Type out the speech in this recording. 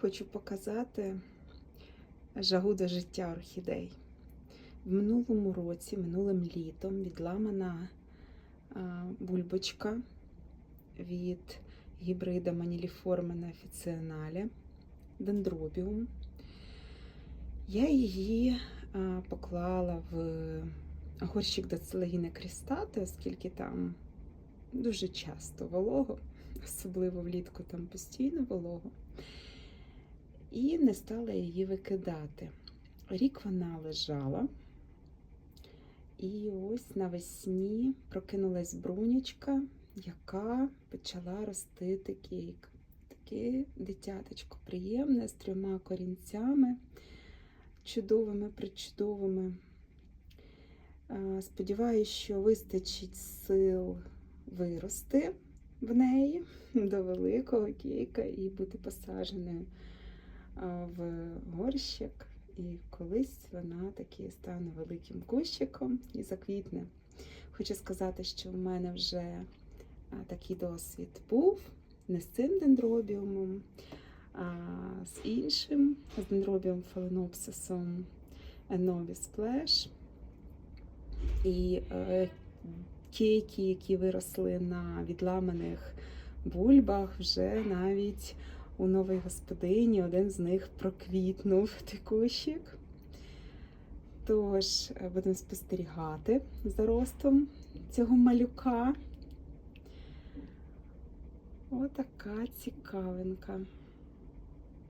хочу показати жагу до життя орхідей. В минулому році, минулим літом, відламана бульбочка від гібрида Маніліформена офіціонале дендробіум. Я її поклала в горщик до целегіни крістати, оскільки там дуже часто волого, особливо влітку там постійно волого. І не стала її викидати. Рік вона лежала, і ось навесні прокинулась брунячка, яка почала рости такий, таке дитяточко приємне з трьома корінцями, чудовими, причудовими. Сподіваюсь, що вистачить сил вирости в неї до великого кейка і бути посадженою в горщик. І колись вона таки стане великим кущиком і заквітне. Хочу сказати, що в мене вже такий досвід був не з цим дендробіумом, а з іншим, з дендробіум фаленопсисом Novi Splash. І кейки, які виросли на відламаних бульбах, вже навіть у новій господині один з них проквітнув текущик. кущик. Тож е, будемо спостерігати за ростом цього малюка. Отака цікавинка.